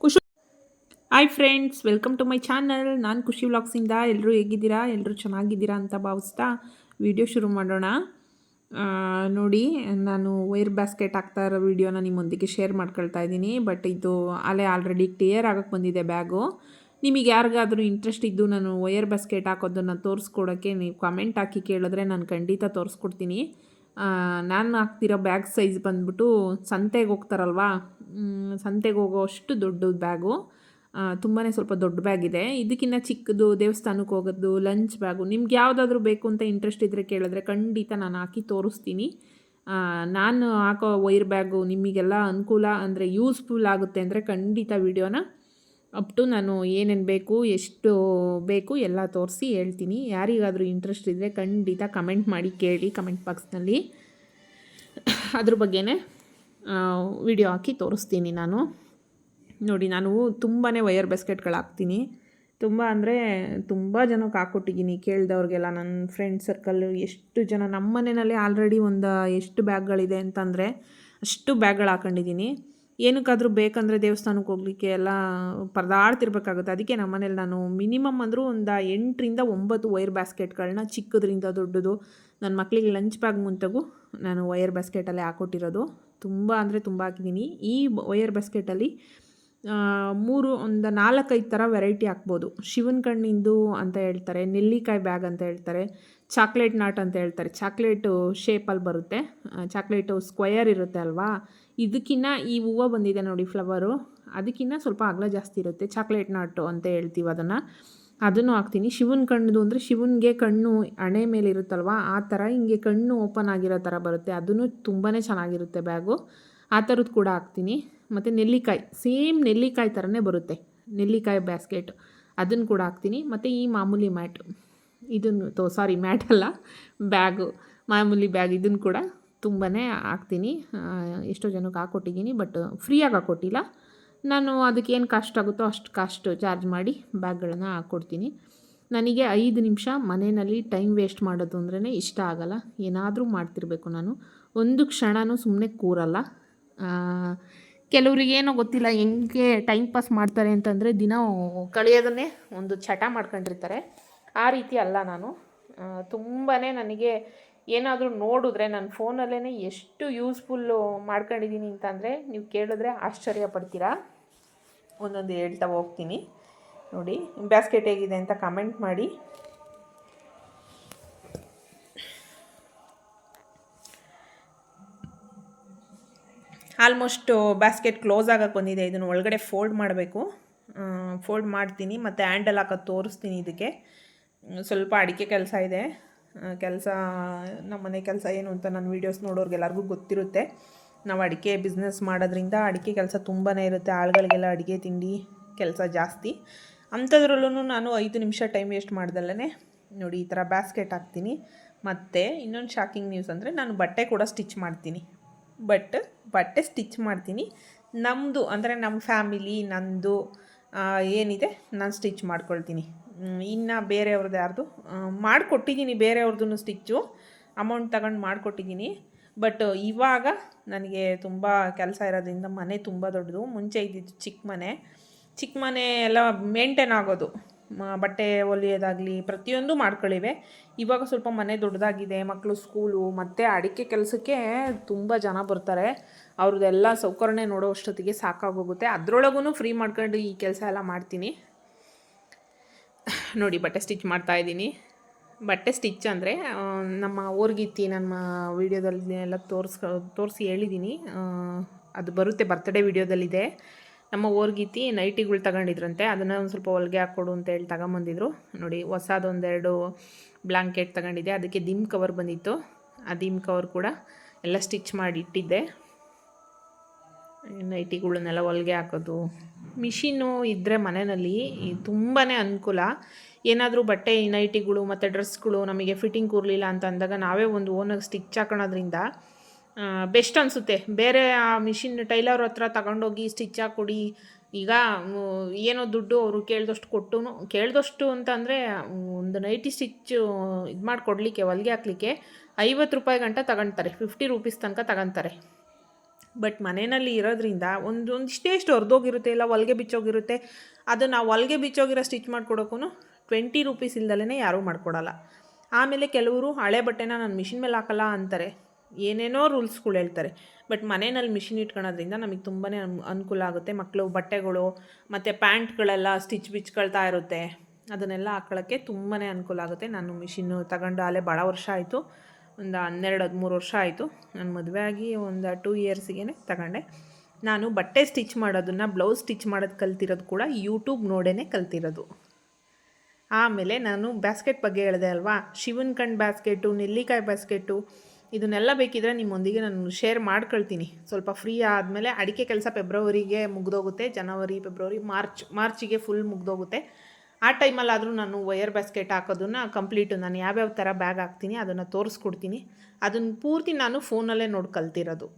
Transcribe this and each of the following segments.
Khushi hi friends welcome to my channel ನಾನು ಖುಷಿ ವ್ಲಾಗ್ಸಿಂದ ಎಲ್ಲರೂ ಹೇಗಿದ್ದೀರಾ? ಎಲ್ಲರೂ ಚೆನ್ನಾಗಿದ್ದೀರಾ ಅಂತ ಭಾವಿಸ್ತಾ ವಿಡಿಯೋ ಶುರು ಮಾಡೋಣ. ನೋಡಿ, ನಾನು ವೈರ್ ಬ್ಯಾಸ್ಕೆಟ್ ಹಾಕ್ತಾ ಇರೋ ವಿಡಿಯೋನ ನಿಮ್ಮೊಂದಿಗೆ ಶೇರ್ ಮಾಡ್ಕೊಳ್ತಾ ಇದ್ದೀನಿ. ಬಟ್ ಇದು ಅಲ್ಲೇ ಆಲ್ರೆಡಿ ಕ್ಲಿಯರ್ ಆಗೋಕ್ಕೆ ಬಂದಿದೆ ಬ್ಯಾಗು ನಿಮಗೆ ಯಾರಿಗಾದರೂ ಇಂಟ್ರೆಸ್ಟ್ ಇದ್ದು ನಾನು ವೈರ್ ಬ್ಯಾಸ್ಕೆಟ್ ಹಾಕೋದನ್ನು ತೋರಿಸ್ಕೊಡೋಕ್ಕೆ ನೀವು ಕಮೆಂಟ್ ಹಾಕಿ ಕೇಳಿದ್ರೆ ನಾನು ಖಂಡಿತ ತೋರಿಸ್ಕೊಡ್ತೀನಿ. ನಾನು ಹಾಕ್ತಿರೋ ಬ್ಯಾಗ್ ಸೈಜ್ ಬಂದ್ಬಿಟ್ಟು ಸಂತೆಗೆ ಹೋಗ್ತಾರಲ್ವಾ? ಸಂತೆಗೆ ಹೋಗೋ ಅಷ್ಟು ದೊಡ್ಡದು ಬ್ಯಾಗು. ತುಂಬಾ ಸ್ವಲ್ಪ ದೊಡ್ಡ ಬ್ಯಾಗ್ ಇದೆ. ಇದಕ್ಕಿಂತ ಚಿಕ್ಕದು ದೇವಸ್ಥಾನಕ್ಕೆ ಹೋಗೋದು, ಲಂಚ್ ಬ್ಯಾಗು, ನಿಮ್ಗೆ ಯಾವುದಾದ್ರೂ ಬೇಕು ಅಂತ ಇಂಟ್ರೆಸ್ಟ್ ಇದ್ದರೆ ಕೇಳಿದ್ರೆ ಖಂಡಿತ ನಾನು ಹಾಕಿ ತೋರಿಸ್ತೀನಿ. ನಾನು ಹಾಕೋ ವೈರ್ ಬ್ಯಾಗು ನಿಮಗೆಲ್ಲ ಅನುಕೂಲ ಅಂದರೆ ಯೂಸ್ಫುಲ್ ಆಗುತ್ತೆ ಅಂದರೆ ಖಂಡಿತ ವಿಡಿಯೋನ ಅಪ್ ಟು ನಾನು ಏನೇನು ಬೇಕು, ಎಷ್ಟು ಬೇಕು ಎಲ್ಲ ತೋರಿಸಿ ಹೇಳ್ತೀನಿ. ಯಾರಿಗಾದರೂ ಇಂಟ್ರೆಸ್ಟ್ ಇದ್ದರೆ ಖಂಡಿತ ಕಮೆಂಟ್ ಮಾಡಿ ಕೇಳಿ ಕಮೆಂಟ್ ಬಾಕ್ಸ್ನಲ್ಲಿ ಅದ್ರ ಬಗ್ಗೆನೇ ವಿಡಿಯೋ ಹಾಕಿ ತೋರಿಸ್ತೀನಿ ನಾನು. ನೋಡಿ, ನಾನು ತುಂಬಾ ವಯರ್ ಬಾಸ್ಕೆಟ್ಗಳು ಹಾಕ್ತೀನಿ ತುಂಬ ಅಂದರೆ ತುಂಬ ಜನಕ್ಕೆ ಹಾಕ್ಕೊಟ್ಟಿದ್ದೀನಿ ಕೇಳಿದವ್ರಿಗೆಲ್ಲ ನನ್ನ ಫ್ರೆಂಡ್ ಸರ್ಕಲ್ಲು ಎಷ್ಟು ಜನ ನಮ್ಮ ಮನೆಯಲ್ಲಿ ಆಲ್ರೆಡಿ ಒಂದು ಎಷ್ಟು ಬ್ಯಾಗ್ಗಳಿದೆ ಅಂತಂದರೆ ಅಷ್ಟು ಬ್ಯಾಗ್ಗಳು ಹಾಕೊಂಡಿದ್ದೀನಿ ಏನಕ್ಕಾದರೂ ಬೇಕಂದರೆ ದೇವಸ್ಥಾನಕ್ಕೆ ಹೋಗ್ಲಿಕ್ಕೆ ಎಲ್ಲ ಪರದಾಡ್ತಿರ್ಬೇಕಾಗುತ್ತೆ. ಅದಕ್ಕೆ ನಮ್ಮ ಮನೇಲಿ ನಾನು ಮಿನಿಮಮ್ ಅಂದರೂ ಒಂದು ಎಂಟರಿಂದ ಒಂಬತ್ತು ವೈರ್ ಬ್ಯಾಸ್ಕೆಟ್ಗಳನ್ನ ಚಿಕ್ಕದ್ರಿಂದ ದೊಡ್ಡದು. ನನ್ನ ಮಕ್ಕಳಿಗೆ ಲಂಚ್ ಬ್ಯಾಗ್ ಮುಂತಾಗು ನಾನು ವೈರ್ ಬ್ಯಾಸ್ಕೆಟಲ್ಲೇ ಹಾಕ್ಕೊಟ್ಟಿರೋದು ತುಂಬ ಅಂದರೆ ತುಂಬ ಹಾಕಿದ್ದೀನಿ. ಈ ವೈರ್ ಬ್ಯಾಸ್ಕೆಟಲ್ಲಿ ಮೂರು ಒಂದು ನಾಲ್ಕೈದು ಥರ ವೆರೈಟಿ ಹಾಕ್ಬೋದು. ಶಿವನ ಕಣ್ಣಿಂದು ಅಂತ ಹೇಳ್ತಾರೆ, ನೆಲ್ಲಿಕಾಯಿ ಬ್ಯಾಗ್ ಅಂತ ಹೇಳ್ತಾರೆ ಚಾಕ್ಲೇಟ್ ನಾಟ್ ಅಂತ ಹೇಳ್ತಾರೆ. ಚಾಕ್ಲೇಟು ಶೇಪಲ್ಲಿ ಬರುತ್ತೆ. ಚಾಕ್ಲೇಟು ಸ್ಕ್ವಯರ್ ಇರುತ್ತೆ ಅಲ್ವಾ? ಇದಕ್ಕಿನ್ನ ಈ ಹೂವು ಬಂದಿದೆ ನೋಡಿ ಫ್ಲವರು ಅದಕ್ಕಿಂತ ಸ್ವಲ್ಪ ಅಗಲ ಜಾಸ್ತಿ ಇರುತ್ತೆ. ಚಾಕ್ಲೇಟ್ ನಾಟು ಅಂತ ಹೇಳ್ತೀವಿ ಅದನ್ನು. ಅದನ್ನು ಹಾಕ್ತೀನಿ. ಶಿವನ ಕಣ್ಣದು ಅಂದರೆ ಶಿವನಿಗೆ ಕಣ್ಣು ಹಣೆ ಮೇಲೆ ಇರುತ್ತಲ್ವ? ಆ ಥರ ಹಿಂಗೆ ಕಣ್ಣು ಓಪನ್ ಆಗಿರೋ ಥರ ಬರುತ್ತೆ. ಅದನ್ನು ತುಂಬಾ ಚೆನ್ನಾಗಿರುತ್ತೆ ಬ್ಯಾಗು ಆ ಥರದ್ದು ಕೂಡ ಹಾಕ್ತೀನಿ. ಮತ್ತು ನೆಲ್ಲಿಕಾಯಿ ಸೇಮ್ ನೆಲ್ಲಿಕಾಯಿ ಥರನೇ ಬರುತ್ತೆ. ನೆಲ್ಲಿಕಾಯಿ ಬ್ಯಾಸ್ಕೆಟ್ ಅದನ್ನು ಕೂಡ ಹಾಕ್ತೀನಿ. ಮತ್ತು ಈ ಮಾಮೂಲಿ ಮ್ಯಾಟ್ ಇದನ್ನು ತೋ ಸಾರಿ ಮ್ಯಾಟ್ ಅಲ್ಲ ಬ್ಯಾಗು ಮಾಮೂಲಿ ಬ್ಯಾಗ್ ಇದನ್ನು ಕೂಡ ತುಂಬಾ ಹಾಕ್ತೀನಿ. ಎಷ್ಟೋ ಜನಕ್ಕೆ ಹಾಕ್ಕೊಟ್ಟಿದ್ದೀನಿ ಬಟ್ ಫ್ರೀಯಾಗಿ ಹಾಕ್ಕೊಟ್ಟಿಲ್ಲ ನಾನು ಅದಕ್ಕೆ ಏನು ಕಾಸ್ಟ್ ಆಗುತ್ತೋ ಅಷ್ಟು ಕಾಸ್ಟ್ ಚಾರ್ಜ್ ಮಾಡಿ ಬ್ಯಾಗ್ಗಳನ್ನು ಹಾಕ್ಕೊಡ್ತೀನಿ ನನಗೆ ಐದು ನಿಮಿಷ ಮನೆಯಲ್ಲಿ ಟೈಮ್ ವೇಸ್ಟ್ ಮಾಡೋದು ಅಂದ್ರೇ ಇಷ್ಟ ಆಗಲ್ಲ. ಏನಾದರೂ ಮಾಡ್ತಿರ್ಬೇಕು ನಾನು. ಒಂದು ಕ್ಷಣವೂ ಸುಮ್ಮನೆ ಕೂರಲ್ಲ. ಕೆಲವ್ರಿಗೆ ಏನೋ ಗೊತ್ತಿಲ್ಲ, ಹೆಂಗೆ ಟೈಮ್ ಪಾಸ್ ಮಾಡ್ತಾರೆ ಅಂತಂದರೆ ದಿನ ಕಳೆಯೋದನ್ನೇ ಒಂದು ಚಟ ಮಾಡ್ಕೊಂಡಿರ್ತಾರೆ. ಆ ರೀತಿ ಅಲ್ಲ ನಾನು. ತುಂಬಾ ನನಗೆ ಏನಾದರೂ ನೋಡಿದ್ರೆ ನನ್ನ ಫೋನಲ್ಲೇ ಎಷ್ಟು ಯೂಸ್ಫುಲ್ಲು ಮಾಡ್ಕೊಂಡಿದ್ದೀನಿ ಅಂತಂದರೆ ನೀವು ಕೇಳಿದ್ರೆ ಆಶ್ಚರ್ಯ ಪಡ್ತೀರಾ. ಒಂದೊಂದು ಹೇಳ್ತಾ ಹೋಗ್ತೀನಿ. ನೋಡಿ ಬ್ಯಾಸ್ಕೆಟ್ ಹೇಗಿದೆ ಅಂತ ಕಮೆಂಟ್ ಮಾಡಿ. ಆಲ್ಮೋಸ್ಟ್ ಬ್ಯಾಸ್ಕೆಟ್ ಕ್ಲೋಸ್ ಆಗಕ್ಕೆ ಬಂದಿದೆ. ಇದನ್ನು ಒಳಗಡೆ ಫೋಲ್ಡ್ ಮಾಡಬೇಕು. ಫೋಲ್ಡ್ ಮಾಡ್ತೀನಿ. ಮತ್ತು ಹ್ಯಾಂಡಲ್ ಹಾಕೋದು ತೋರಿಸ್ತೀನಿ ಇದಕ್ಕೆ. ಸ್ವಲ್ಪ ಅಡಿಕೆ ಕೆಲಸ ಇದೆ. ಕೆಲಸ, ನಮ್ಮ ಮನೆ ಕೆಲಸ ಏನು ಅಂತ ನಾನು ವೀಡಿಯೋಸ್ ನೋಡೋರ್ಗೆಲ್ಲರಿಗೂ ಗೊತ್ತಿರುತ್ತೆ. ನಾವು ಅಡಿಕೆ ಬಿಸ್ನೆಸ್ ಮಾಡೋದ್ರಿಂದ ಅಡಿಕೆ ಕೆಲಸ ತುಂಬಾ ಇರುತ್ತೆ. ಆಳುಗಳಿಗೆಲ್ಲ ಅಡಿಗೆ, ತಿಂಡಿ ಕೆಲಸ ಜಾಸ್ತಿ. ಅಂಥದ್ರಲ್ಲೂ ನಾನು ಐದು ನಿಮಿಷ ಟೈಮ್ ವೇಸ್ಟ್ ಮಾಡ್ದಲ್ಲೇ ನೋಡಿ ಈ ಥರ ಬ್ಯಾಸ್ಕೆಟ್ ಹಾಕ್ತೀನಿ. ಮತ್ತು ಇನ್ನೊಂದು ಶಾಕಿಂಗ್ ನ್ಯೂಸ್ ಅಂದರೆ ನಾನು ಬಟ್ಟೆ ಕೂಡ ಸ್ಟಿಚ್ ಮಾಡ್ತೀನಿ. ಬಟ್ ಬಟ್ಟೆ ಸ್ಟಿಚ್ ಮಾಡ್ತೀನಿ. ನಮ್ಮದು ಅಂದರೆ ನಮ್ಮ ಫ್ಯಾಮಿಲಿ, ನಂದು ಏನಿದೆ ನಾನು ಸ್ಟಿಚ್ ಮಾಡ್ಕೊಳ್ತೀನಿ. ಇನ್ನು ಬೇರೆಯವ್ರದ್ದು ಯಾರ್ದು? ಮಾಡಿಕೊಟ್ಟಿದ್ದೀನಿ ಬೇರೆಯವ್ರದ್ದು ಸ್ಟಿಚ್ಚು. ಅಮೌಂಟ್ ತಗೊಂಡು ಮಾಡಿಕೊಟ್ಟಿದ್ದೀನಿ ಬಟ್ ಇವಾಗ ನನಗೆ ತುಂಬ ಕೆಲಸ ಇರೋದ್ರಿಂದ ಮನೆ ತುಂಬ ದೊಡ್ಡದು. ಮುಂಚೆ ಇದ್ದಿದ್ದು ಚಿಕ್ಕ ಮನೆ. ಚಿಕ್ಕ ಮನೆ ಎಲ್ಲ ಮೇಂಟೇನ್ ಆಗೋದು. ಬಟ್ಟೆ ಹೊಲಿಯೋದಾಗಲಿ ಪ್ರತಿಯೊಂದು ಮಾಡ್ಕೊಳ್ಳಿವೆ ಇವಾಗ ಸ್ವಲ್ಪ ಮನೆ ದೊಡ್ಡದಾಗಿದೆ ಮಕ್ಕಳು ಸ್ಕೂಲು, ಮತ್ತು ಅಡಿಕೆ ಕೆಲಸಕ್ಕೆ ತುಂಬ ಜನ ಬರ್ತಾರೆ. ಅವ್ರದ್ದೆಲ್ಲ ಸೌಕರ್ಯ ನೋಡೋ ಅಷ್ಟೊತ್ತಿಗೆ ಸಾಕಾಗೋಗುತ್ತೆ. ಅದರೊಳಗೂ ಫ್ರೀ ಮಾಡ್ಕೊಂಡು ಈ ಕೆಲಸ ಎಲ್ಲ ಮಾಡ್ತೀನಿ. ನೋಡಿ, ಬಟ್ಟೆ ಸ್ಟಿಚ್ ಮಾಡ್ತಾ ಇದ್ದೀನಿ. ಬಟ್ಟೆ ಸ್ಟಿಚ್ ಅಂದರೆ ನಮ್ಮ ಓರ್ಗಿತ್ತಿ ನಮ್ಮ ವೀಡಿಯೋದಲ್ಲಿ ಎಲ್ಲ ತೋರಿಸ್ಕೊ, ತೋರಿಸಿ ಹೇಳಿದ್ದೀನಿ ಅದು ಬರುತ್ತೆ ಬರ್ತ್ಡೇ ವೀಡಿಯೋದಲ್ಲಿದೆ. ನಮ್ಮ ಓರ್ಗಿತ್ತಿ ನೈಟಿಗಳು ತಗೊಂಡಿದ್ರಂತೆ, ಅದನ್ನು ಒಂದು ಸ್ವಲ್ಪ ಹೊಲಿಗೆ ಹಾಕ್ಕೊಡು ಅಂತ ಹೇಳಿ ತಗೊಂಬಂದಿದ್ರು. ನೋಡಿ, ಹೊಸದೊಂದೆರಡು ಬ್ಲಾಂಕೆಟ್ ತಗೊಂಡಿದ್ದೆ, ಅದಕ್ಕೆ ದಿಮ್ ಕವರ್ ಬಂದಿತ್ತು. ಆ ದಿಮ್ ಕವರ್ ಕೂಡ ಎಲ್ಲ ಸ್ಟಿಚ್ ಮಾಡಿ ಇಟ್ಟಿದ್ದೆ ನೈಟಿಗಳನ್ನೆಲ್ಲ ಹೊಲಿಗೆ ಹಾಕೋದು. ಮಿಷಿನ್ನು ಇದ್ದರೆ ಮನೆಯಲ್ಲಿ ತುಂಬಾ ಅನುಕೂಲ. ಏನಾದರೂ ಬಟ್ಟೆ ನೈಟಿಗಳು ಮತ್ತು ಡ್ರೆಸ್ಗಳು ನಮಗೆ ಫಿಟ್ಟಿಂಗ್ ಕೂರಲಿಲ್ಲ ಅಂತ ಅಂದಾಗ ನಾವೇ ಒಂದು ಓನಾಗಿ ಸ್ಟಿಚ್ ಹಾಕೊಳೋದ್ರಿಂದ ಬೆಸ್ಟ್ ಅನಿಸುತ್ತೆ. ಬೇರೆ ಆ ಮಿಷಿನ್ ಟೈಲರ್ ಹತ್ರ ತಗೊಂಡೋಗಿ ಸ್ಟಿಚ್ ಹಾಕ್ಕೊಡಿ ಈಗ ಏನೋ ದುಡ್ಡು ಅವರು ಕೇಳಿದಷ್ಟು ಕೊಟ್ಟು ಕೇಳಿದಷ್ಟು ಅಂತ ಅಂದರೆ, ಒಂದು ನೈಟಿ ಸ್ಟಿಚ್ ಇದು ಮಾಡಿಕೊಡ್ಲಿಕ್ಕೆ, ಹೊಲಿಗೆ ಹಾಕ್ಲಿಕ್ಕೆ ಐವತ್ತು ರೂಪಾಯಿ ಗಂಟ ತಗೊಳ್ತಾರೆ ಫಿಫ್ಟಿ ರುಪೀಸ್ ತನಕ ತಗೊತಾರೆ. ಬಟ್ ಮನೆಯಲ್ಲಿ ಇರೋದ್ರಿಂದ ಒಂದು, ಒಂದಿಷ್ಟೇ ಇಷ್ಟು ಹೊರ್ದೋಗಿರುತ್ತೆ, ಇಲ್ಲ ಹೊಲಿಗೆ ಬಿಚ್ಚೋಗಿರುತ್ತೆ. ಅದು ನಾವು ಹೊಲಿಗೆ ಬಿಚ್ಚೋಗಿರೋ ಸ್ಟಿಚ್ ಮಾಡಿಕೊಡೋಕ್ಕೂ ಟ್ವೆಂಟಿ ರುಪೀಸ್ ಇಲ್ದಲೇ ಯಾರೂ ಮಾಡ್ಕೊಡಲ್ಲ. ಆಮೇಲೆ ಕೆಲವರು ಹಳೆ ಬಟ್ಟೆನ ನಾನು ಮಿಷಿನ್ ಮೇಲೆ ಹಾಕಲ್ಲ ಅಂತಾರೆ. ಏನೇನೋ ರೂಲ್ಸ್ಗಳು ಹೇಳ್ತಾರೆ. ಬಟ್ ಮನೆಯಲ್ಲಿ ಮಿಷಿನ್ ಇಟ್ಕೊಳೋದ್ರಿಂದ ನಮಗೆ ತುಂಬಾ ಅನುಕೂಲ ಆಗುತ್ತೆ. ಮಕ್ಕಳು ಬಟ್ಟೆಗಳು ಮತ್ತು ಪ್ಯಾಂಟ್ಗಳೆಲ್ಲ ಸ್ಟಿಚ್ ಬಿಚ್ಕೊಳ್ತಾ ಇರುತ್ತೆ. ಅದನ್ನೆಲ್ಲ ಹಾಕೊಳ್ಳೋಕ್ಕೆ ತುಂಬಾ ಅನುಕೂಲ ಆಗುತ್ತೆ. ನಾನು ಮಿಷಿನ್ನು ತಗೊಂಡು ಅಲ್ಲೇ ಭಾಳ ವರ್ಷ ಆಯಿತು. ಒಂದು ಹನ್ನೆರಡು, ಹದಿಮೂರು ವರ್ಷ ಆಯಿತು. ನಾನು ಮದುವೆ ಆಗಿ ಒಂದು ಟೂ ಇಯರ್ಸಿಗೆ ತಗೊಂಡೆ. ನಾನು ಬಟ್ಟೆ ಸ್ಟಿಚ್ ಮಾಡೋದನ್ನು ಬ್ಲೌಸ್ ಸ್ಟಿಚ್ ಮಾಡೋದು ಕಲ್ತಿರೋದು ಕೂಡ ಯೂಟ್ಯೂಬ್ ನೋಡೇ ಕಲ್ತಿರೋದು. ಆಮೇಲೆ ನಾನು ಬ್ಯಾಸ್ಕೆಟ್ ಬಗ್ಗೆ ಹೇಳಿದೆ ಅಲ್ವಾ? ಶಿವನ್ ಕಣ್ ಬ್ಯಾಸ್ಕೆಟು, ನೆಲ್ಲಿಕಾಯಿ ಬ್ಯಾಸ್ಕೆಟು ಇದನ್ನೆಲ್ಲ ಬೇಕಿದ್ರೆ ನಿಮ್ಮೊಂದಿಗೆ ನಾನು ಶೇರ್ ಮಾಡ್ಕೊಳ್ತೀನಿ. ಸ್ವಲ್ಪ ಫ್ರೀ ಆದಮೇಲೆ ಅಡಿಕೆ ಕೆಲಸ ಫೆಬ್ರವರಿಗೆ ಮುಗ್ದೋಗುತ್ತೆ. ಜನವರಿ ಫೆಬ್ರವರಿ ಮಾರ್ಚ್ ಮಾರ್ಚಿಗೆ ಫುಲ್ ಮುಗ್ದೋಗುತ್ತೆ. ಆ ಟೈಮಲ್ಲಾದರೂ ನಾನು ವೈಯರ್ ಬ್ಯಾಸ್ಕೆಟ್ ಹಾಕೋದನ್ನು ಕಂಪ್ಲೀಟು ನಾನು ಯಾವ್ಯಾವ ಥರ ಬ್ಯಾಗ್ ಹಾಕ್ತೀನಿ ಅದನ್ನು ತೋರಿಸ್ಕೊಡ್ತೀನಿ. ಅದನ್ನು ಪೂರ್ತಿ ನಾನು ಫೋನಲ್ಲೇ ನೋಡಿ ಕಲ್ತಿರೋದು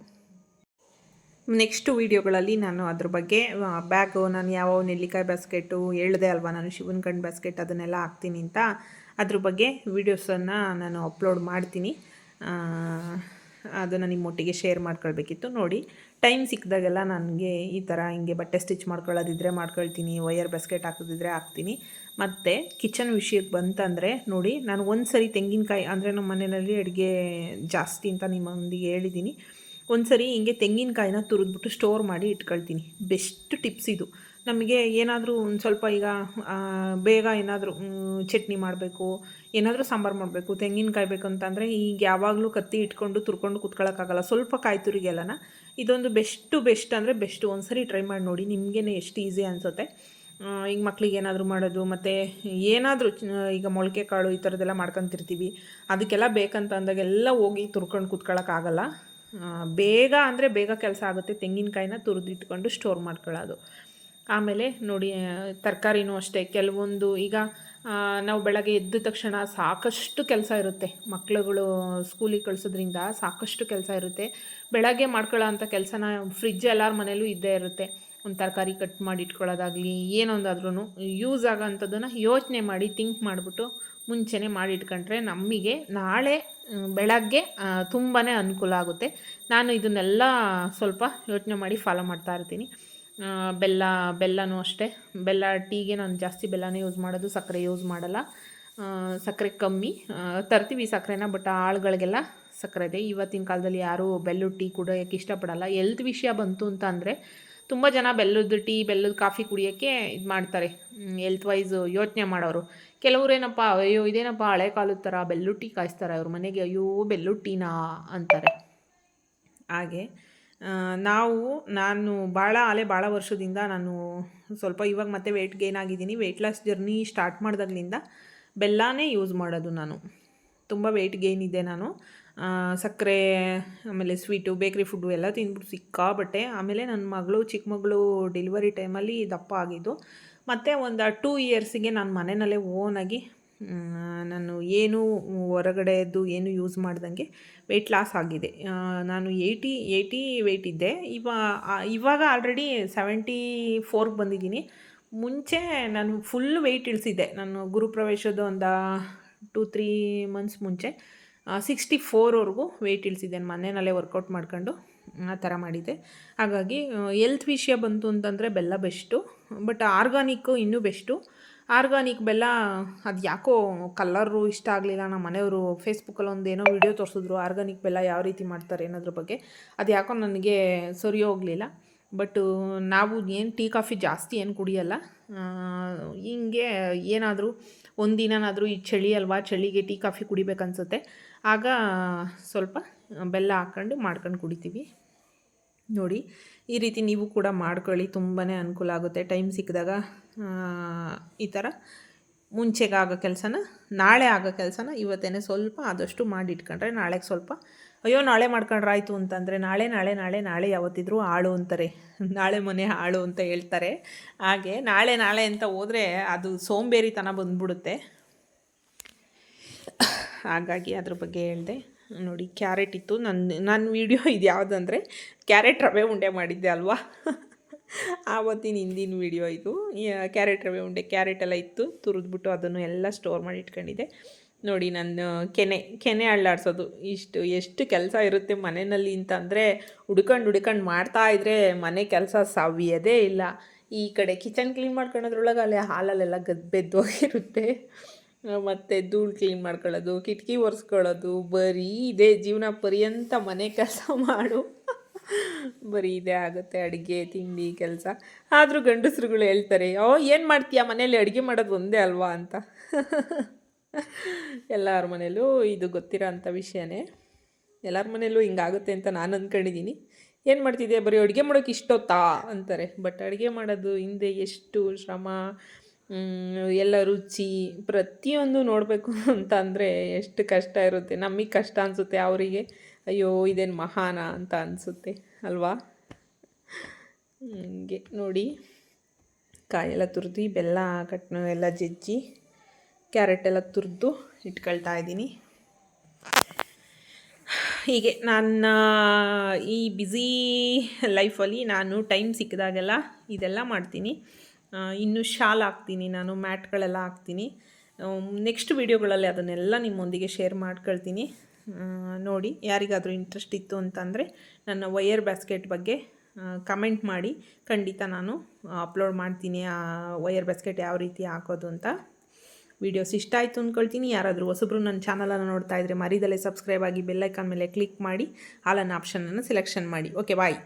ನೆಕ್ಸ್ಟ್ ವೀಡಿಯೋಗಳಲ್ಲಿ ನಾನು ಅದ್ರ ಬಗ್ಗೆ ಬ್ಯಾಗು ನಾನು ಯಾವ ನೆಲ್ಲಿಕಾಯಿ ಬ್ಯಾಸ್ಕೆಟು ಹೇಳಿದೆ ಅಲ್ವಾ, ನಾನು ಶಿವನ್ ಬ್ಯಾಸ್ಕೆಟ್ ಅದನ್ನೆಲ್ಲ ಹಾಕ್ತೀನಿ ಅಂತ. ಅದ್ರ ಬಗ್ಗೆ ವೀಡಿಯೋಸನ್ನು ನಾನು ಅಪ್ಲೋಡ್ ಮಾಡ್ತೀನಿ. ಅದನ್ನು ನಿಮ್ಮೊಟ್ಟಿಗೆ ಶೇರ್ ಮಾಡ್ಕೊಳ್ಬೇಕಿತ್ತು. ನೋಡಿ ಟೈಮ್ ಸಿಕ್ಕಿದಾಗೆಲ್ಲ ನನಗೆ ಈ ಥರ ಹಿಂಗೆ ಬಟ್ಟೆ ಸ್ಟಿಚ್ ಮಾಡ್ಕೊಳ್ಳೋದಿದ್ರೆ ಮಾಡ್ಕೊಳ್ತೀನಿ ವಯರ್ ಬಸ್ಕೆಟ್ ಹಾಕೋದಿದ್ರೆ ಹಾಕ್ತೀನಿ. ಮತ್ತು ಕಿಚನ್ ವಿಷಯಕ್ಕೆ ಬಂತಂದರೆ, ನೋಡಿ, ನಾನು ಒಂದು ಸರಿ ತೆಂಗಿನಕಾಯಿ ಅಂದರೆ ನಮ್ಮ ಮನೆಯಲ್ಲಿ ಅಡುಗೆ ಜಾಸ್ತಿ ಅಂತ ನಿಮ್ಮೊಂದಿಗೆ ಹೇಳಿದ್ದೀನಿ ಒಂದು ಸರಿ ಹಿಂಗೆ ತೆಂಗಿನಕಾಯಿನ ತುರಿದ್ಬಿಟ್ಟು ಸ್ಟೋರ್ ಮಾಡಿ ಇಟ್ಕೊಳ್ತೀನಿ. ಬೆಸ್ಟ್ ಟಿಪ್ಸ್ ಇದು. ನಮಗೆ ಏನಾದರೂ ಒಂದು ಸ್ವಲ್ಪ ಈಗ ಬೇಗ ಏನಾದರೂ ಚಟ್ನಿ ಮಾಡಬೇಕು, ಏನಾದರೂ ಸಾಂಬಾರು ಮಾಡಬೇಕು, ತೆಂಗಿನಕಾಯಿ ಬೇಕು ಅಂತಂದರೆ ಈಗ ಯಾವಾಗಲೂ ಕತ್ತಿ ಇಟ್ಕೊಂಡು ತುರ್ಕೊಂಡು ಕುತ್ಕೊಳ್ಳೋಕ್ಕಾಗಲ್ಲ ಸ್ವಲ್ಪ ಕಾಯಿ ತುರಿಗೆಲ್ಲನ ಇದೊಂದು ಬೆಸ್ಟು ಬೆಸ್ಟ್ ಅಂದರೆ ಬೆಸ್ಟು. ಒಂದು ಸರಿ ಟ್ರೈ ಮಾಡಿ ನೋಡಿ ನಿಮಗೇ ಎಷ್ಟು ಈಸಿ ಅನಿಸುತ್ತೆ. ಈಗ ಮಕ್ಳಿಗೆ ಏನಾದರೂ ಮಾಡೋದು, ಮತ್ತು ಏನಾದರೂ ಈಗ ಮೊಳಕೆ ಕಾಳು ಈ ಥರದ್ದೆಲ್ಲ ಮಾಡ್ಕೊತಿರ್ತೀವಿ. ಅದಕ್ಕೆಲ್ಲ ಬೇಕಂತ ಅಂದಾಗೆಲ್ಲ ಹೋಗಿ ತುರ್ಕೊಂಡು ಕುತ್ಕೊಳ್ಳೋಕ್ಕಾಗಲ್ಲ ಬೇಗ ಅಂದರೆ ಬೇಗ ಕೆಲಸ ಆಗುತ್ತೆ, ತೆಂಗಿನಕಾಯಿನ ತುರಿದಿಟ್ಕೊಂಡು ಸ್ಟೋರ್ ಮಾಡ್ಕೊಳ್ಳೋದು. ಆಮೇಲೆ ನೋಡಿ ತರಕಾರಿನೂ ಅಷ್ಟೇ. ಕೆಲವೊಂದು ಈಗ ನಾವು ಬೆಳಗ್ಗೆ ಎದ್ದ ತಕ್ಷಣ ಸಾಕಷ್ಟು ಕೆಲಸ ಇರುತ್ತೆ. ಮಕ್ಕಳುಗಳು ಸ್ಕೂಲಿಗೆ ಕಳಿಸೋದ್ರಿಂದ ಸಾಕಷ್ಟು ಕೆಲಸ ಇರುತ್ತೆ. ಬೆಳಗ್ಗೆ ಮಾಡ್ಕೊಳ್ಳೋ ಅಂಥ ಕೆಲಸನ ಫ್ರಿಜ್ ಎಲ್ಲರ ಮನೇಲೂ ಇದ್ದೇ ಇರುತ್ತೆ. ಒಂದು ತರಕಾರಿ ಕಟ್ ಮಾಡಿ ಇಟ್ಕೊಳ್ಳೋದಾಗಲಿ ಏನೊಂದಾದ್ರೂ ಯೂಸ್ ಆಗೋಂಥದ್ದನ್ನು ಯೋಚನೆ ಮಾಡಿ ಥಿಂಕ್ ಮಾಡಿಬಿಟ್ಟು ಮುಂಚೆನೇ ಮಾಡಿ ಇಟ್ಕೊಂಡ್ರೆ ನಮಗೆ ನಾಳೆ ಬೆಳಗ್ಗೆ ತುಂಬಾ ಅನುಕೂಲ ಆಗುತ್ತೆ. ನಾನು ಇದನ್ನೆಲ್ಲ ಸ್ವಲ್ಪ ಯೋಚನೆ ಮಾಡಿ ಫಾಲೋ ಮಾಡ್ತಾ ಇರ್ತೀನಿ. ಬೆಲ್ಲ, ಬೆಲ್ಲನೂ ಅಷ್ಟೇ. ಬೆಲ್ಲ ಟೀಗೆ ನಾನು ಜಾಸ್ತಿ ಬೆಲ್ಲನೇ ಯೂಸ್ ಮಾಡೋದು, ಸಕ್ಕರೆ ಯೂಸ್ ಮಾಡಲ್ಲ. ಸಕ್ಕರೆ ಕಮ್ಮಿ. ತರ್ತೀವಿ ಸಕ್ಕರೆನ ಬಟ್ ಆಳುಗಳಿಗೆಲ್ಲ ಸಕ್ಕರೆ ಇದೆ. ಇವತ್ತಿನ ಕಾಲದಲ್ಲಿ ಯಾರೂ ಬೆಲ್ಲದ ಟೀ ಕುಡಿಯೋಕ್ಕೆ ಇಷ್ಟಪಡಲ್ಲ. ಎಲ್ತ್ ವಿಷಯ ಬಂತು ಅಂತ ಅಂದರೆ ತುಂಬ ಜನ ಬೆಲ್ಲದ ಟೀ, ಬೆಲ್ಲದ ಕಾಫಿ ಕುಡಿಯೋಕ್ಕೆ ಇದು ಮಾಡ್ತಾರೆ. ಎಲ್ತ್ ವೈಸ್ ಯೋಚನೆ ಮಾಡೋರು. ಕೆಲವ್ರೇನಪ್ಪ ಅಯ್ಯೋ, ಇದೇನಪ್ಪ ಹಳೆ ಕಾಲದ ಥರ ಬೆಲ್ಲದ ಟೀ ಕಾಯಿಸ್ತಾರೆ. ಅವ್ರ ಮನೆಗೆ ಅಯ್ಯೋ ಬೆಲ್ಲದ ಟೀನಾ ಅಂತಾರೆ. ಹಾಗೆ ನಾವು, ನಾನು ಭಾಳ ಅಲೆ ಭಾಳ ವರ್ಷದಿಂದ ನಾನು ಸ್ವಲ್ಪ ಇವಾಗ ಮತ್ತೆ ವೆಯ್ಟ್ ಗೇನ್ ಆಗಿದ್ದೀನಿ. ವೆಯ್ಟ್ ಲಾಸ್ ಜರ್ನಿ ಸ್ಟಾರ್ಟ್ ಮಾಡಿದಾಗಲಿಂದ ಬೆಲ್ಲನೇ ಯೂಸ್ ಮಾಡೋದು ನಾನು. ತುಂಬ ವೆಯ್ಟ್ ಗೇನ್ ಇದೆ ನಾನು. ಸಕ್ಕರೆ, ಆಮೇಲೆ ಸ್ವೀಟು ಬೇಕ್ರಿ ಫುಡ್ಡು ಎಲ್ಲ ತಿಂದ್ಬಿಟ್ಟು ಸಿಕ್ಕಾಬಟ್ಟೆ ಆಮೇಲೆ ನನ್ನ ಮಗಳು, ಚಿಕ್ಕ ಮಗಳು ಡೆಲಿವರಿ ಟೈಮಲ್ಲಿ ದಪ್ಪ ಆಗಿದ್ದು. ಮತ್ತು ಒಂದು ಟೂ ಇಯರ್ಸಿಗೆ ನಾನು ಮನೆಯಲ್ಲೇ ಓನಾಗಿ ನಾನು ಏನು ಹೊರಗಡೆದು ಏನು ಯೂಸ್ ಮಾಡ್ದಂಗೆ ವೆಯ್ಟ್ ಲಾಸ್ ಆಗಿದೆ. ನಾನು ಏಯ್ಟಿ ಏಯ್ಟಿ ವೆಯ್ಟ್ ಇದ್ದೆ. ಇವಾ ಇವಾಗ ಆಲ್ರೆಡಿ ಸೆವೆಂಟಿ ಫೋರ್ಗೆ ಬಂದಿದ್ದೀನಿ. ಮುಂಚೆ ನಾನು ಫುಲ್ ವೆಯ್ಟ್ ಇಳಿಸಿದ್ದೆ. ನಾನು ಗುರುಪ್ರವೇಶದ ಒಂದು ಟೂ ತ್ರೀ ಮಂತ್ಸ್ ಮುಂಚೆ. ಸಿಕ್ಸ್ಟಿ ಫೋರ್ವರೆಗೂ ವೆಯ್ಟ್ ಇಳ್ಸಿದೆ ಮನೆಯಲ್ಲೇ ವರ್ಕೌಟ್ ಮಾಡ್ಕೊಂಡು ಆ ಥರ ಮಾಡಿದ್ದೆ. ಹಾಗಾಗಿ ಎಲ್ತ್ ವಿಷಯ ಬಂತು ಅಂತಂದರೆ ಬೆಲ್ಲ ಬೆಸ್ಟು ಬಟ್ ಆರ್ಗಾನಿಕ್ಕು ಇನ್ನೂ ಬೆಸ್ಟು ಆರ್ಗಾನಿಕ್ ಬೆಲ್ಲ, ಅದು ಯಾಕೋ ಕಲ್ಲರು ಇಷ್ಟ ಆಗಲಿಲ್ಲ ನಮ್ಮ ಮನೆಯವರು. ಫೇಸ್ಬುಕ್ಕಲ್ಲಿ ಒಂದು ಏನೋ ವೀಡಿಯೋ ತೋರಿಸಿದ್ರು, ಆರ್ಗಾನಿಕ್ ಬೆಲ್ಲ ಯಾವ ರೀತಿ ಮಾಡ್ತಾರೆ ಅನ್ನೋದ್ರ ಬಗ್ಗೆ. ಅದು ಯಾಕೋ ನನಗೆ ಸರಿ ಹೋಗಲಿಲ್ಲ. ಬಟ್ ನಾವು ಏನು ಟೀ, ಕಾಫಿ ಜಾಸ್ತಿ ಏನು ಕುಡಿಯಲ್ಲ. ಹಿಂಗೆ ಏನಾದರೂ ಒಂದಿನಾದರೂ ಈ ಚಳಿ ಅಲ್ವಾ, ಚಳಿಗೆ ಟೀ, ಕಾಫಿ ಕುಡಿಬೇಕನ್ಸುತ್ತೆ ಆಗ ಸ್ವಲ್ಪ ಬೆಲ್ಲ ಹಾಕ್ಕೊಂಡು ಮಾಡ್ಕೊಂಡು ಕುಡಿತೀವಿ. ನೋಡಿ, ಈ ರೀತಿ ನೀವು ಕೂಡ ಮಾಡ್ಕೊಳ್ಳಿ ತುಂಬಾ ಅನುಕೂಲ ಆಗುತ್ತೆ. ಟೈಮ್ ಸಿಕ್ಕಿದಾಗ ಈ ಥರ ಮುಂಚೆಗೆ ಆಗೋ ಕೆಲಸನ, ನಾಳೆ ಆಗೋ ಕೆಲಸನ ಇವತ್ತೇ ಸ್ವಲ್ಪ ಆದಷ್ಟು ಮಾಡಿಟ್ಕೊಂಡ್ರೆ ನಾಳೆಗೆ ಸ್ವಲ್ಪ, ಅಯ್ಯೋ ನಾಳೆ ಮಾಡ್ಕೊಂಡ್ರಾಯ್ತು ಅಂತಂದರೆ ನಾಳೆ ನಾಳೆ ನಾಳೆ ನಾಳೆ ಯಾವತ್ತಿದ್ರೂ ಆಳು ಅಂತಾರೆ. ನಾಳೆ ಮನೆ ಆಳು ಅಂತ ಹೇಳ್ತಾರೆ. ಹಾಗೆ ನಾಳೆ ನಾಳೆ ಅಂತ ಹೋದರೆ ಅದು ಸೋಂಬೇರಿತನ ಬಂದ್ಬಿಡುತ್ತೆ. ಹಾಗಾಗಿ ಅದ್ರ ಬಗ್ಗೆ ಹೇಳಿದೆ. ನೋಡಿ, ಕ್ಯಾರೆಟ್ ಇತ್ತು. ನನ್ನ ನನ್ನ ವೀಡಿಯೋ ಇದು ಯಾವುದಂದರೆ ಕ್ಯಾರೆಟ್ ರವೆ ಉಂಡೆ ಮಾಡಿದ್ದೆ ಅಲ್ವಾ? ಆವತ್ತಿನ ಹಿಂದಿನ ವೀಡಿಯೋ ಇದು. ಕ್ಯಾರೆಟ್ ರವೆ ಉಂಡೆ ಕ್ಯಾರೆಟ್ ಎಲ್ಲ ಇತ್ತು. ತುರಿದ್ಬಿಟ್ಟು ಅದನ್ನು ಎಲ್ಲ ಸ್ಟೋರ್ ಮಾಡಿ ಇಟ್ಕೊಂಡಿದ್ದೆ. ನೋಡಿ, ನಾನು ಕೆನೆ ಕೆನೆ ಅಳ್ಳಾಡ್ಸೋದು. ಇಷ್ಟು, ಎಷ್ಟು ಕೆಲಸ ಇರುತ್ತೆ ಮನೆಯಲ್ಲಿ ಅಂತಂದರೆ ಹುಡ್ಕೊಂಡು ಹುಡ್ಕೊಂಡು ಮಾಡ್ತಾ ಇದ್ದರೆ ಮನೆ ಕೆಲಸ ಸವಿಯೋದೇ ಇಲ್ಲ. ಈ ಕಡೆ ಕಿಚನ್ ಕ್ಲೀನ್ ಮಾಡ್ಕೊಳ್ಳೋದ್ರೊಳಗೆ ಅಲ್ಲಿ ಹಾಲಲ್ಲೆಲ್ಲ ಗದ್ದೆದ್ದೋಗಿರುತ್ತೆ ಮತ್ತು ಧೂಳು ಕ್ಲೀನ್ ಮಾಡ್ಕೊಳ್ಳೋದು, ಕಿಟಕಿ ಒರೆಸ್ಕೊಳ್ಳೋದು, ಬರೀ ಇದೇ ಜೀವನ ಪರ್ಯಂತ ಮನೆ ಕೆಲಸ ಮಾಡು. ಬರೀ ಇದೇ ಆಗುತ್ತೆ ಅಡುಗೆ, ತಿಂಡಿ, ಕೆಲಸ. ಆದರೂ ಗಂಡಸ್ರುಗಳು ಹೇಳ್ತಾರೆ, ಓ, ಏನು ಮಾಡ್ತೀಯಾ? ಮನೇಲಿ ಅಡುಗೆ ಮಾಡೋದು ಒಂದೇ ಅಲ್ವಾ? ಅಂತ. ಎಲ್ಲರ ಮನೇಲೂ ಇದು ಗೊತ್ತಿರೋ ಅಂಥ ವಿಷಯನೇ. ಎಲ್ಲರ ಮನೇಲೂ ಹಿಂಗಾಗುತ್ತೆ ಅಂತ ನಾನು ಅಂದ್ಕೊಂಡಿದ್ದೀನಿ ಏನು ಮಾಡ್ತಿದ್ದೆ ಬರೀ ಅಡುಗೆ ಮಾಡೋಕೆ ಇಷ್ಟೊತ್ತಾ? ಅಂತಾರೆ. ಬಟ್ ಅಡುಗೆ ಮಾಡೋದು ಹಿಂದೆ ಎಷ್ಟು ಶ್ರಮ ಎಲ್ಲ ರುಚಿ, ಪ್ರತಿಯೊಂದು ನೋಡಬೇಕು ಅಂತ ಅಂದರೆ ಎಷ್ಟು ಕಷ್ಟ ಇರುತ್ತೆ. ನಮಗೆ ಕಷ್ಟ ಅನಿಸುತ್ತೆ ಅವರಿಗೆ. ಅಯ್ಯೋ, ಇದೇನು ಮಹಾನ ಅಂತ ಅನಿಸುತ್ತೆ, ಅಲ್ವಾ? ಹಂಗೆ ನೋಡಿ, ಕಾಯೆಲ್ಲ ತುರಿದು ಬೆಲ್ಲ ಕಟ್ ಎಲ್ಲ ಜಜ್ಜಿ, ಕ್ಯಾರೆಟ್ ಎಲ್ಲ ತುರಿದು ಇಟ್ಕೊಳ್ತಾ ಇದ್ದೀನಿ. ಹೀಗೆ ನನ್ನ ಈ ಬ್ಯುಸಿ ಲೈಫಲ್ಲಿ ನಾನು ಟೈಮ್ ಸಿಕ್ಕಿದಾಗೆಲ್ಲ ಇದೆಲ್ಲ ಮಾಡ್ತೀನಿ. ಇನ್ನು ಶಾಲ್ ಹಾಕ್ತೀನಿ, ನಾನು ಮ್ಯಾಟ್ಗಳೆಲ್ಲ ಹಾಕ್ತೀನಿ. ನೆಕ್ಸ್ಟ್ ವೀಡಿಯೋಗಳಲ್ಲಿ ಅದನ್ನೆಲ್ಲ ನಿಮ್ಮೊಂದಿಗೆ ಶೇರ್ ಮಾಡ್ಕೊಳ್ತೀನಿ. ನೋಡಿ ಯಾರಿಗಾದರೂ ಇಂಟ್ರೆಸ್ಟ್ ಇತ್ತು ಅಂತಂದರೆ ನನ್ನ ವಯರ್ ಬ್ಯಾಸ್ಕೆಟ್ ಬಗ್ಗೆ ಕಮೆಂಟ್ ಮಾಡಿ. ಖಂಡಿತ ನಾನು ಅಪ್ಲೋಡ್ ಮಾಡ್ತೀನಿ ಆ ವಯರ್ ಬ್ಯಾಸ್ಕೆಟ್ ಯಾವ ರೀತಿ ಹಾಕೋದು ಅಂತ. ವೀಡಿಯೋಸ್ ಇಷ್ಟ ಆಯಿತು ಅಂದ್ಕೊಳ್ತೀನಿ ಯಾರಾದರೂ ಹೊಸಬ್ರು ನನ್ನ ಚಾನಲನ್ನು ನೋಡ್ತಾ ಇದ್ದರೆ ಮರಿದಲ್ಲೇ ಸಬ್ಸ್ಕ್ರೈಬ್ ಆಗಿ ಬೆಲ್ಲೈಕಾನ್ ಮೇಲೆ ಕ್ಲಿಕ್ ಮಾಡಿ ಹಾಲನ್ನು ಆಪ್ಷನನ್ನು ಸೆಲೆಕ್ಷನ್ ಮಾಡಿ. Okay bye